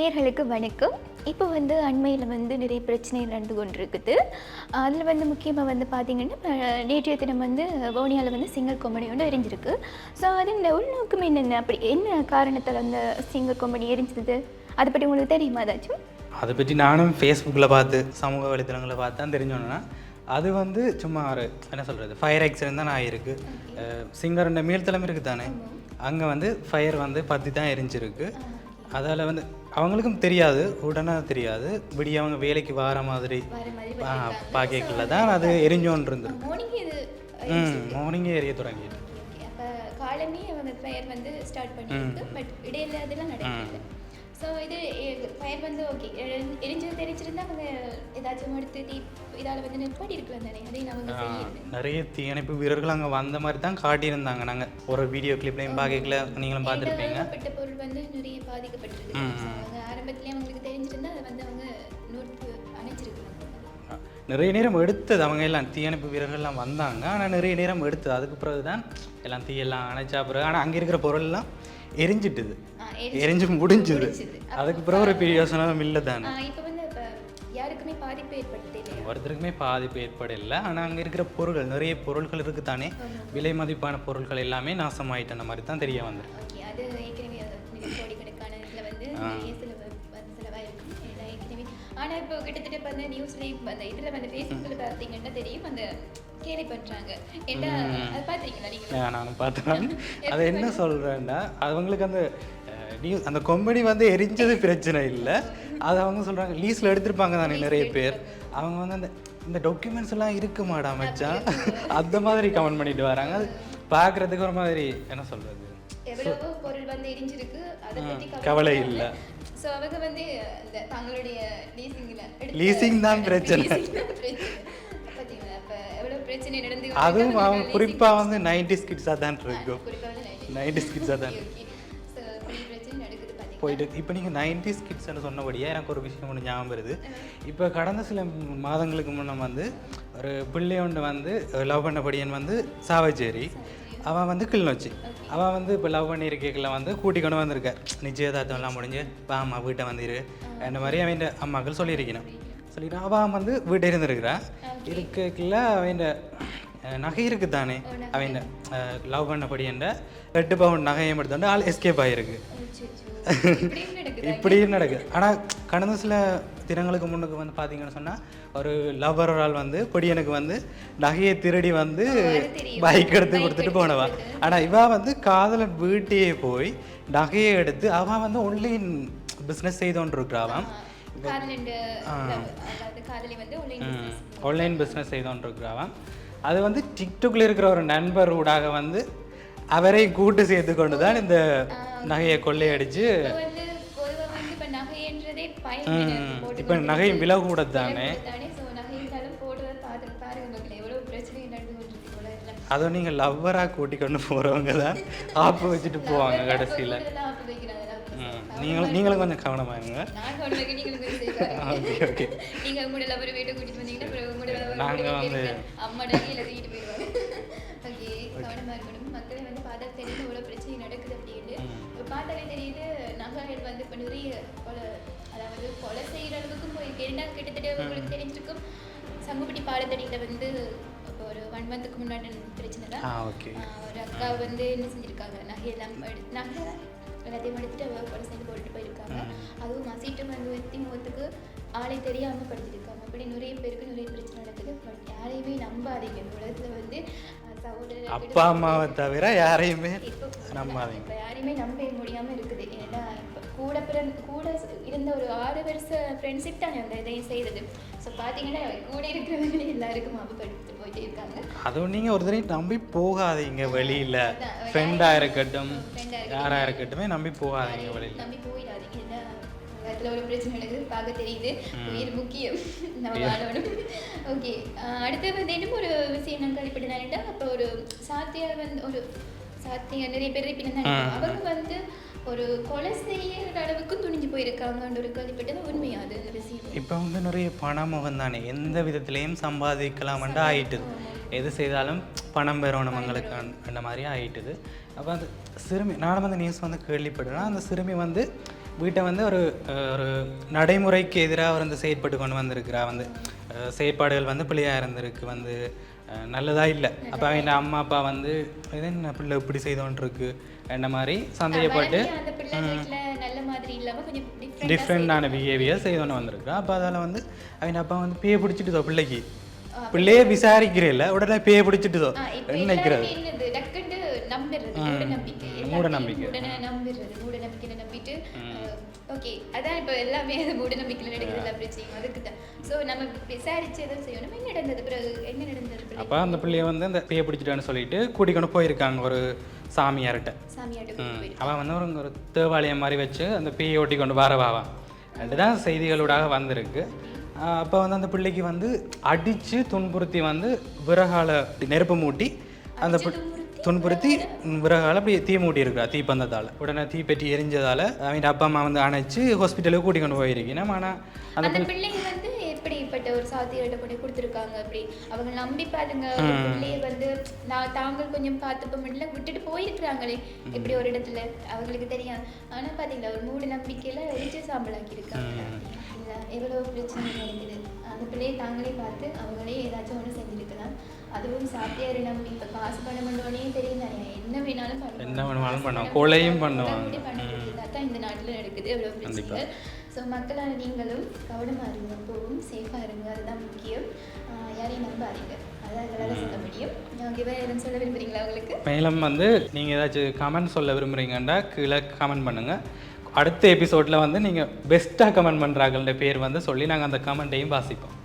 நேர்களுக்கு வணக்கம். இப்போ வந்து அண்மையில் வந்து நிறைய பிரச்சனை நடந்து கொண்டிருக்குது. அதில் வந்து முக்கியமாக வந்து பார்த்தீங்கன்னா நேற்றைய தினம் வந்து வோனியாவில் வந்து சிங்கர் கொம்பனி ஒன்று எரிஞ்சிருக்கு. ஸோ அது இந்த உள்நோக்கம் என்னென்ன? அப்படி என்ன காரணத்தில் அந்த சிங்கர் கொம்பனி எரிஞ்சது? அதை பற்றி உங்களுக்கு தெரியுமா ஏதாச்சும்? அதை பற்றி நானும் ஃபேஸ்புக்கில் பார்த்து சமூக வலைத்தளங்களை பார்த்து தான் தெரிஞ்சோன்னா அது வந்து சும்மா ஒரு என்ன சொல்கிறது ஃபயர் ஆக்சிடென்ட் தான் ஆகிருக்கு சிங்கர்ன்ற மேல்தளம் இருக்குது தானே அங்கே வந்து ஃபயர் வந்து பற்றி தான் எரிஞ்சிருக்கு. அதால் வந்து அவங்களுக்கும் தெரியாது உடனே தெரியாது. விடிய அவங்க வேலைக்கு வர மாதிரி பாக்கல தான் அது எரிஞ்சோன்னு இருந்திருக்கு. ம் மார்னிங்கே எரிய தொடங்கிட்டு. காலமே அவங்க ஃபயர் வந்து ஸ்டார்ட் பண்ணியிருக்கு பட் இடையில அதெல்லாம் நடக்கல. ஸோ இது ஃபயர் வந்து ஓகே எரிஞ்சது தெரிஞ்சிருந்தா அவங்க ஏதாச்சும் அடுத்து தீ இதால் வந்து நிற்பாடி இருக்கலாம் தானே அதையும் அவங்க நிறைய தீயணைப்பு வீரர்கள் அங்கே வந்த மாதிரி தான் காட்டியிருந்தாங்க நாங்கள் ஒரு வீடியோ கிளிப்லையும் பார்க்கல நீங்களும் பார்த்துருப்பீங்க பொருள் வந்து நிறைய பாதிக்கப்பட்டிருக்கு So, அவங்க ஆரம்பத்திலே அவங்களுக்கு தெரிஞ்சிருந்தா அதை வந்து அவங்க நிறைய நேரம் எடுத்தது. அவங்க எல்லாம் தீயணைப்பு வீரர்கள்லாம் வந்தாங்க. ஆனால் நிறைய நேரம் எடுத்தது. அதுக்கு பிறகு தான் எல்லாம் தீயெல்லாம் அணைச்சா பிறகு ஆனால் அங்கே இருக்கிற பொருள்லாம் எரிஞ்சிட்டுது. எரிஞ்சு முடிஞ்சுது. அதுக்கு பிறகு ஒரு பெரிய யோசனை இல்லை தானே. யாருக்குமே பாதிப்பு ஏற்படுத்தே இல்லையா ஒருத்தருக்குமே பாதிப்பு ஏற்படலை. ஆனால் அங்கே இருக்கிற பொருட்கள் நிறைய பொருட்கள் இருக்குது தானே. விலை மதிப்பான பொருட்கள் எல்லாமே நாசமாயிட்ட மாதிரி தான் தெரிய வந்திருக்கு அது ஏற்கனவே வந்து ஆனால் இப்போ கிட்டத்தட்ட இப்போ அந்த நியூஸ்லேயும் அந்த இதில் வந்து ஃபேஸ்புக்கில் பார்த்தீங்கன்னா தெரியும். அந்த கேலி பண்ணுறாங்க ஏன்னா அது பார்த்துருக்கீங்களா நீங்கள் ஆ, நானும் பார்த்தேன். அது என்ன சொல்கிறேன்னா அவங்களுக்கு அந்த நியூஸ் அந்த கொம்பனி வந்து எரிஞ்சது பிரச்சனை இல்லை. அது அவங்க சொல்கிறாங்க லீஸில் எடுத்திருப்பாங்க தானே நிறைய பேர். அவங்க வந்து அந்த இந்த டாக்குமெண்ட்ஸ் எல்லாம் இருக்கு மாடா மச்சான் அந்த மாதிரி கமெண்ட் பண்ணிட்டு வராங்க. அது பார்க்குறதுக்கு ஒரு மாதிரி என்ன சொல்கிறது பொருள் வந்து எரிஞ்சிருக்கு. கவலை இல்லை. ஸோ அவங்க வந்து இந்த தங்களுடைய லீசிங்கில் லீசிங் தான் பிரச்சனை. பார்த்தீங்களா அப்போ எவ்வளோ பிரச்சனை நடந்து அதுவும் அவங்க குறிப்பாக வந்து நைன்டி ஸ்கிட்ஸாக தான் இருக்கும். குறிப்பாக வந்து நைன்டி ஸ்கிட்ஸாக தான் போயிட்டு இப்போ நீங்கள் நைன்டி கிட்ஸ்னு சொன்னபடியே எனக்கு ஒரு விஷயம் ஒன்று ஞாபகம் வருது. இப்போ கடந்த சில மாதங்களுக்கு முன்ன வந்து ஒரு பிள்ளை ஒன்று வந்து லவ் பண்ண படியன் வந்து சாவச்சேரி. அவன் வந்து கிளிநொச்சி அவன் வந்து இப்போ லவ் பண்ணியிருக்கல வந்து கூட்டி கொண்டு வந்திருக்க. நிச்சயதார்த்தம் எல்லாம் முடிஞ்சு வாம்மா வீட்டை வந்துரு அந்த மாதிரி அவன் அம்மாக்கள் சொல்லியிருக்கணும். சொல்லிட்டு அவன் வந்து வீட்டை இருந்திருக்கிறான் இருக்கல அவன் நகை இருக்குது தானே அவன் லவ் பண்ணபடி என்ற ரெட்டு பவுன் நகையும் எடுத்துட்டு ஆள் எஸ்கேப் ஆகிருக்கு இப்படியும் நடக்குது ஆனால் கடந்த சில தினங்களுக்கு முன்னுக்கு வந்து பார்த்தீங்கன்னு சொன்னால் ஒரு லவ்வர் ஒரு ஆள் வந்து பொடியனுக்கு வந்து நகையை திருடி வந்து. பைக் எடுத்து கொடுத்துட்டு போனவா. ஆனால் இவ வந்து காதலன் வீட்டையே போய் நகையை எடுத்து அவன் வந்து ஒன்லைன் பிஸ்னஸ் செய்து கொண்டு இருக்கிறாவான் காதலன் அதாவது காதலி வந்து ஆன்லைன் பிஸ்னஸ் செய்து கொண்டு இருக்கிறாவான் அது வந்து டிக்டாக்ல இருக்கிற ஒரு நண்பர் ஊடாக வந்து அவரை கூட்டு சேர்த்து கொண்டு தான் இந்த நகையை கொள்ளையடிச்சு இப்போ நகையும் விலை கூட தானே அதுவும் நீங்கள் லவ்வராக கூட்டி கொண்டு போகிறவங்க தான் ஆப்பு வச்சுட்டு போவாங்க கடைசியில். நீங்களும் நீங்களும் கொஞ்சம் கவனமாக இருங்க. ஓகே ஓகே நீங்க உங்களோட லவர் வீட்டை கூட்டிட்டு வந்தீங்கன்னா அப்புறம் உங்களோட lover நாங்க வீட்டுக்கு வந்து- அம்மா நகையில தூக்கிட்டு போயிடுவாங்க. ஓகே கவனமா இருக்கணும். மக்களை வந்து பார்த்தா தெரியுது இவ்வளோ பிரச்சனை நடக்குது அப்படின்னு பார்த்தாலே தெரியுது நகைகள் வந்து இப்போ நிறைய கொலை அதாவது கொலை செய்யற அளவுக்கும் போயிருக்கு ஏன்னா கிட்டத்தட்ட உங்களுக்கு தெரிஞ்சிருக்கும் சங்குப்பட்டி பாலத்தடியில் வந்து ஒரு ஒன் மந்த்துக்கு முன்னாடி பிரச்சனை தான் ஒரு அக்கா வந்து என்ன செஞ்சிருக்காங்க? நகையெல்லாம் நகை எல்லாத்தையும் எடுத்துட்டு அவ கொலை செய்து போட்டுட்டு போயிருக்காங்க. அதுவும் மசீட்டு வந்து வெத்தி முகத்துக்கு ஆளை தெரியாம படுத்திருக்காங்க அப்படி நிறைய பேருக்கு நிறைய பிரச்சனை நடக்குது. பட் யாரையுமே நம்பாதீங்க. இந்த உலகத்துல வந்து சகோதரர் அப்பா அம்மாவை தவிர யாரையுமே நம்பாதீங்க. இப்போ யாரையுமே நம்ப முடியாம இருக்குது. ஏன்னா கூட பிறந்த கூட இருந்த ஒரு ஆறு வருஷ ஃப்ரெண்ட்ஷிப் தானே அந்த இதையும் செய்தது. ஸோ பார்த்தீங்கன்னா கூட இருக்கிறவங்களே எல்லாருக்கும் மாபப்படுத்திட்டு போயிட்டே இருக்காங்க. அதுவும் நீங்கள் ஒரு தடவை நம்பி போகாதீங்க வெளியில். ஃப்ரெண்டாக இருக்கட்டும் யாராக இருக்கட்டுமே. நம்பி போகாதீங்க வெளியில். நம்பி போயிடாதீங்க. என்ன உலகத்தில் ஒரு பிரச்சனை நடக்குது பார்க்க தெரியுது. உயிர் முக்கியம். நம்ம வாழணும். ஓகே அடுத்து வந்து இன்னும் ஒரு விஷயம் நான் கழிப்பிட்டேன் அப்போ ஒரு சாத்தியார் வந்து ஒரு சாத்தியார் நிறைய பேர் இருப்பினா அவங்க வந்து ஒரு கொலை செய்யற அளவுக்கு துணிஞ்சு போயிருக்காங்கன்ற ஒரு கழிப்பிட்டது உண்மையா அது இப்போ வந்து நிறைய பணமுகம் தானே எந்த விதத்துலேயும் சம்பாதிக்கலாம்ன்ட்டு ஆயிட்டுது. எது செய்தாலும் பணம் பெறணும் நம்மங்களுக்கு அந்த மாதிரி ஆயிட்டுது. அப்போ அந்த சிறுமி நானும் அந்த நியூஸ் வந்து கேள்விப்படுறேன் அந்த சிறுமி வந்து வீட்டை வந்து ஒரு ஒரு நடைமுறைக்கு எதிராக வந்து செயற்பட்டு கொண்டு வந்திருக்கிறா வந்து செயற்பாடுகள் வந்து பிள்ளையாக இருந்திருக்கு வந்து அஹ், நல்லதா இல்லை. அப்போ அவங்க அம்மா அப்பா வந்து என்ன பிள்ளை இப்படி செய்தோன்ட்டு இருக்கு என்ன மாதிரி சந்தேகப்பட்டு டிஃப்ரெண்டான பிஹேவியர் செய்தோன்னு வந்திருக்கு. அப்போ அதில் வந்து அவங்க அப்பா வந்து பேய பிடிச்சிட்டுதோ பிள்ளைக்கு. பிள்ளையே விசாரிக்கிறேல்ல உடனே பேய பிடிச்சிட்டுதோ நினைக்கிறது? மூட நம்பிக்கை மூட நம்பிக்கை. நம்பிட்டு ஓகே அதான் இப்போ எல்லாமே அது மூட நம்பிக்கையில நடக்குது எல்லா பிரச்சனையும் அதுக்கு தான் ஸோ நம்ம விசாரிச்சு எதுவும் செய்யணும். என்ன நடந்தது? பிறகு என்ன நடந்தது அப்போ அந்த பிள்ளைய வந்து அந்த பேய பிடிச்சிட்டான்னு சொல்லிட்டு கூட்டிக்கொண்டு போயிருக்காங்க ஒரு சாமியார்கிட்ட. போய் அவன் வந்து ஒரு ஒரு தேவாலயம் மாதிரி வச்சு அந்த பேயை ஓட்டி கொண்டு வரவாவா அதுதான் செய்திகளூடாக வந்திருக்கு. அப்போ வந்து அந்த பிள்ளைக்கு வந்து அடித்து துன்புறுத்தி வந்து விறகால நெருப்பு மூட்டி அந்த துன்புறுத்தி விறகால அப்படி தீ மூட்டி இருக்கா தீப்பந்தத்தால் உடனே தீப்பெட்டி எரிஞ்சதால் அவங்க அப்பா அம்மா வந்து அணைச்சு ஹாஸ்பிட்டலுக்கு கூட்டி கொண்டு போயிருக்கணும் ஆனால் அந்த பிள்ளைங்க வந்து எப்படிப்பட்ட ஒரு சாத்தியிட்ட கொண்டு கொடுத்துருக்காங்க அப்படி? அவங்க நம்பி பாருங்க பிள்ளைய வந்து நான் தாங்கள் கொஞ்சம் பார்த்துப்ப முடியல விட்டுட்டு போயிருக்கிறாங்களே. இப்படி ஒரு இடத்துல? அவங்களுக்கு தெரியும். ஆனா பாத்தீங்களா ஒரு மூட நம்பிக்கையில எரிச்சு சாம்பலாக்கி இருக்காங்க இல்ல எவ்வளவு பிரச்சனை நடக்குது. அந்த பிள்ளையை தாங்களே பார்த்து அவங்களே ஏதாச்சும் ஒண்ணு செஞ்சிருக்கலாம். அதுவும் சாத்தியாரை நம்பி இப்ப காசு பணம் பண்ணோடனே தெரியும் தானே. என்ன வேணாலும் பண்ணுவாங்க. என்ன வேணுமாலும் பண்ணுவாங்க. காசு கொலையும் பண்ணுவாங்க. இந்த நாட்டுல நடக்குது. எவ்வளவு பிரச்சனைகள் ஸோ மக்களான நீங்களும் கவனமா இருங்க. எப்பவும் சேஃபாக இருங்க. அதுதான் முக்கியம். யாரையும் நம்பாதீங்க. மேலும் வந்து நீங்கள் ஏதாச்சும் கமெண்ட் சொல்ல விரும்புகிறீங்கன்னா கீழே கமெண்ட் பண்ணுங்கள் அடுத்த எபிசோடில் வந்து நீங்கள் பெஸ்ட்டாக கமெண்ட் பண்ணுறாங்கள்ட பேர் வந்து சொல்லி நாங்கள் அந்த கமெண்ட்டையும் வாசிப்போம்.